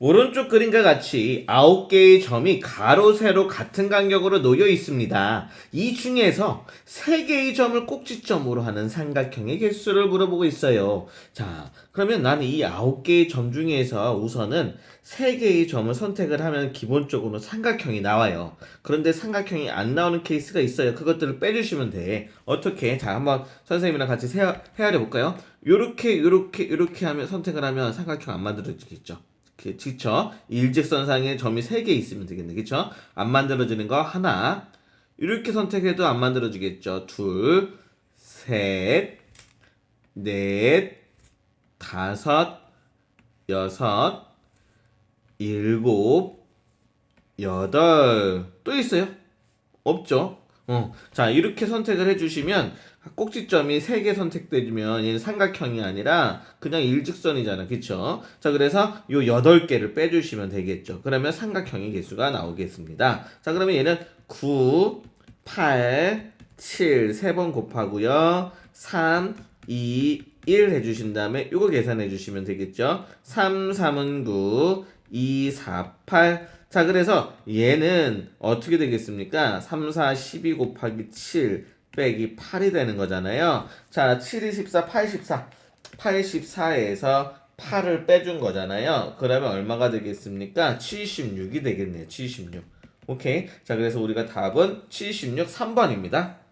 오른쪽 그림과 같이 9개의 점이 가로, 세로 같은 간격으로 놓여 있습니다. 이 중에서 3개의 점을 꼭지점으로 하는 삼각형의 개수를 물어보고 있어요. 자, 그러면 나는 이 9개의 점 중에서 우선은 3개의 점을 선택을 하면 기본적으로 삼각형이 나와요. 그런데 삼각형이 안 나오는 케이스가 있어요. 그것들을 빼주시면 돼. 어떻게? 자, 한번 선생님이랑 같이 헤아, 헤아려 볼까요? 요렇게, 요렇게, 요렇게 하면 선택을 하면 삼각형 안 만들어지겠죠. 그, 그쵸? 일직선상에 점이 3개 있으면 되겠네. 그쵸? 안 만들어지는 거 하나. 이렇게 선택해도 안 만들어지겠죠. 둘, 셋, 넷, 다섯, 여섯, 일곱, 여덟. 또 있어요? 없죠? 어. 자, 이렇게 선택을 해주시면 꼭지점이 3개 선택되면 얘는 삼각형이 아니라 그냥 일직선이잖아. 그쵸? 자, 그래서 요 8개를 빼주시면 되겠죠. 그러면 삼각형의 개수가 나오겠습니다. 자, 그러면 얘는 9, 8, 7, 3번 곱하고요. 3, 2, 1 해주신 다음에 요거 계산해 주시면 되겠죠. 3, 3은 9, 2, 4, 8. 자, 그래서 얘는 어떻게 되겠습니까? 3, 4, 12 곱하기 7 빼기 8이 되는 거잖아요. 자, 7, 24, 84. 84에서 8을 빼준 거잖아요. 그러면 얼마가 되겠습니까? 76이 되겠네요. 76. 오케이. 자, 그래서 우리가 답은 76, 3번입니다.